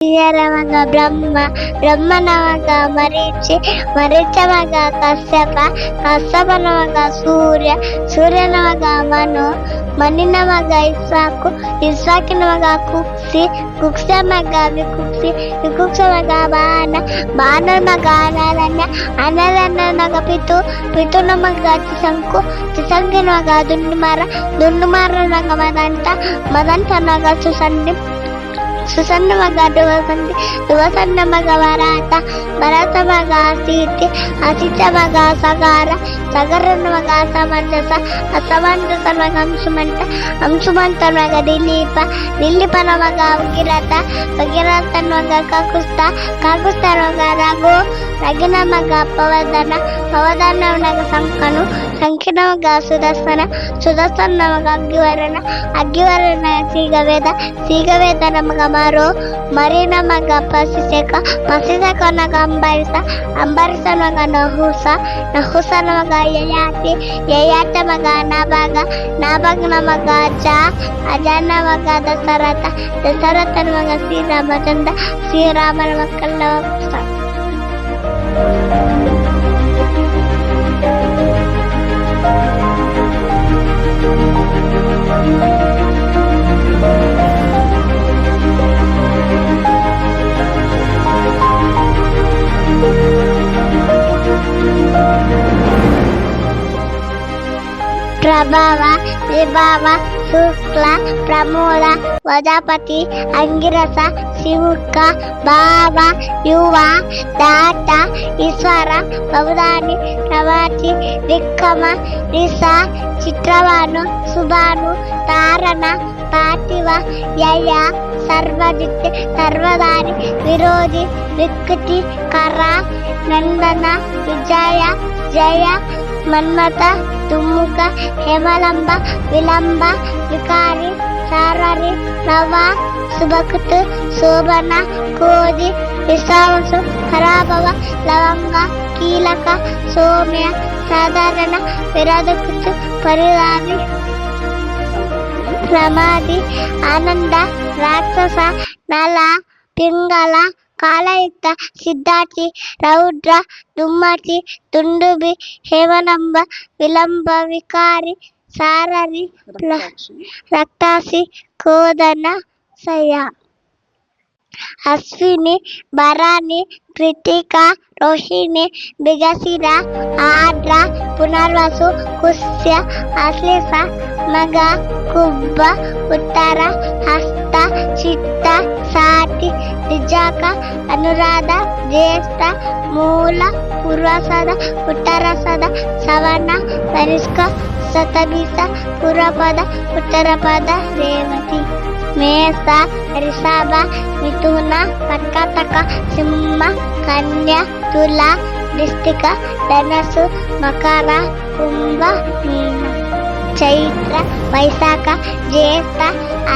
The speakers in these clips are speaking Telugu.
మగ బ్రహ్మ బ్రహ్మనమగ మరీచి మరీచమగ కశ్యప కశ్యపనమగ సూర్య సూర్యనమగ మను మణినమగ ఇస్సాకు ఇస్సాకినమగ కుక్సి కుక్సమగ వికుక్సి వికుక్సమగ బాణ బాణనమగ అనరణ్య అనరణనగ పితు పితునమగ చిసంకు చిసంకినమగ దుండుమర దుండుమరనగ మదంత మదంతనగ సుసండి సుసన్న మగ దువసంతి దువసన్న మగ వరాత భరత మగ అసీతి అసిత మగ సగార సగరన్న మగ అసమంజస అసమంజస మగ అంశుమంత అంశుమంత మగ దిలీప దిలీపన మగ భగీరథ భగీరథ మగ కకుస్త కకుస్త మగ రఘు రగిన మగ పవదన పవదన మగ సంకను సంకిన మగ సుదర్శన సుదర్శన మగ అగ్గివరణ అగ్గివరణ సీగవేద సీగవేద నమగ మరో మరి నమగ పసిశేఖ Amaro, Marina Magapa Siseka, Masiseka Nagambarisa, Ambarisa Naganahusa, Nahusa Namagayayati, Yayata Maganabaga, Nabag Namagaja, Ajana Magada Sarata, Dasarata Namasira Majanda, Sira Makalavusa. ప్రభావ విభావ శుక్ల ప్రమోద వజపతి అంగిరస శివుక్క భావ యువ దాత ఈశ్వర బహుదాని ప్రవాతి విక్కమ రిస చిత్రవాను సుభాను తారణ పార్థివ యయ సర్వజిత్ సర్వదాని విరోధి వికృతి కర నందన విజయ జయ ಮನ್ಮಥ ತುಮ್ಮುಕ ಹೇಮಲಂಬ ವಿಲಂಬ ವಿಕಾರಿ ಸಾರರಿ ನವ ಸುಬಕುತು ಶೋಭನ ಕೋದಿ ವಿಶ್ವಾವಸು ಪರಾಭವ ಲವಂಗ ಕೀಲಕ ಸೌಮ್ಯ ಸಾಧಾರಣ ವಿರಾಧಕುತು ಪರಿಧಾನಿ ಪ್ರಮಾದಿ ಆನಂದ ರಾಕ್ಷಸ ನಲ ಪಿಂಗಲ సిద్ధార్థి రౌద్ర దుమ్మటి తుండుబి హేమనంబ విలంబ వికారి సారరి ప్ల- రక్తాసి కోదన సయ అశ్విని భరాని కృతిక రోహిణి బిగసిర ఆర్ద్ర పునర్వసు కుస్య అశ్లేష మగ కుబ్బ ఉత్తర హస్త చిత్త సాటి నిజాక అనురాధ జ్యేష్ఠ మూల పూర్వసద ఉత్తరసద సవర్ణ కనిష్క శతబీస పూర్వపద ఉత్తరపద రేవతి. మేష రిషభ మిథున కర్కాటక సింహ కన్య తుల వృష్టిక ధనసు మకర కుంభ చైత్ర వైశాఖ జ్యేష్ఠ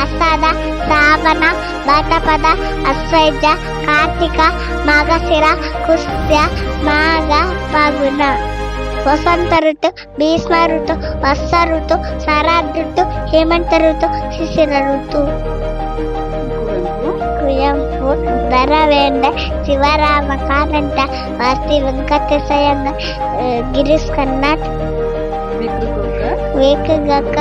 అసద శ్రావణ భాద్రపద అశ్వజ కార్తీక మాఘశిర కుస్య మాఘ పగుణ వసంత ఋతు భీష్మ ఋతు వర్ష ఋతు శరద్ ఋతు హేమంత ఋతు శిశిర ఋతు. కుయంపు ధరవేండ శివరామ కారంట వాస్తి వెంకటేశయ్య గిరీష్ కన్నాట్ వేకగక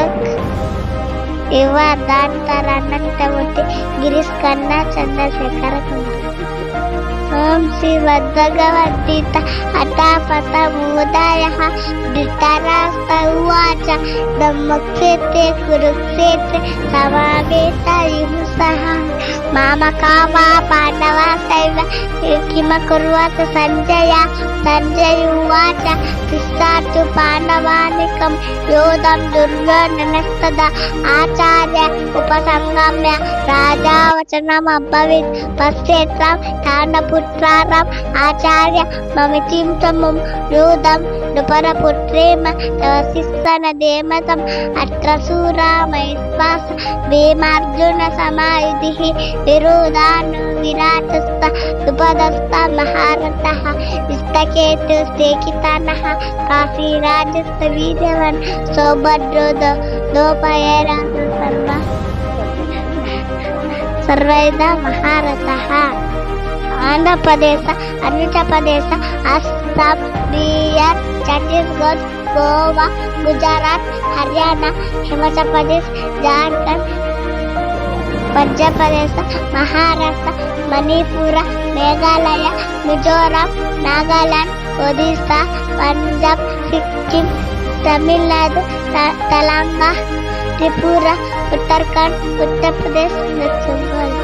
ఇవ దాంతర అనంతమూర్తి గిరీష్ కన్నా చంద్రశేఖర ఓం ॐ श्रीमद्भगवद्गीता हटापतमहोदयः धृतरास्त उवाच क्षेत्रे पुरुक्षेत्रे समामे मामका वा पाण्डवा सैव किमकुर्वत् सञ्जया। సంజయ సంజయ ఉవాచ తిష్టాతు పాండవానికం యోధం దుర్యోధనస్తదా ఆచార్య ఉపసంగమ్య రాజా పశ్చేత్రం తాండపుత్రారం ఆచార్య మమితిం తమం యోధం నృపరపుత్రేమ తవశిస్తన దేమతం అత్ర సూరామైశ్వాస భీమార్జున సమాయుధి విరోధాను విరాటస్త సుపదస్త మహారథ ఇష్టకేతు స్థేకితన కాశీరాజస్త వీర్యవన్ సౌభద్రోద లోపయరాజు సర్వ సర్వైద మహారథ ఆంధ్రప్రదేశ అరుణాచల్ ప్రదేశ ಅಸ್ಸಾಂ ಬಿಹಾರ್ ಛತ್ತೀಸ್ಗಢ್ ಗೋವಾ ಗುಜರಾತ್ ಹರ್ಯಾಣ ಹಿಮಾಚಲ್ ಪ್ರದೇಶ್ ಜಾರ್ಖಂಡ್ ಮಧ್ಯಪ್ರದೇಶ ಮಹಾರಾಷ್ಟ್ರ ಮಣಿಪುರ ಮೇಘಾಲಯ ಮಿಜೋರಾಂ ನಾಗಾಲ್ಯಾಂಡ್ ಒಡಿಸ್ಸಾ ಪಂಜಾಬ್ ಸಿಕ್ಕಿಂ ತಮಿಳ್ನಾಡು ತೆಲಂಗಾಣ ತ್ರಿಪುರ ಉತ್ತರಾಖಂಡ್ ಉತ್ತರ ಪ್ರದೇಶ್ ಬೆಂಗಾಲ್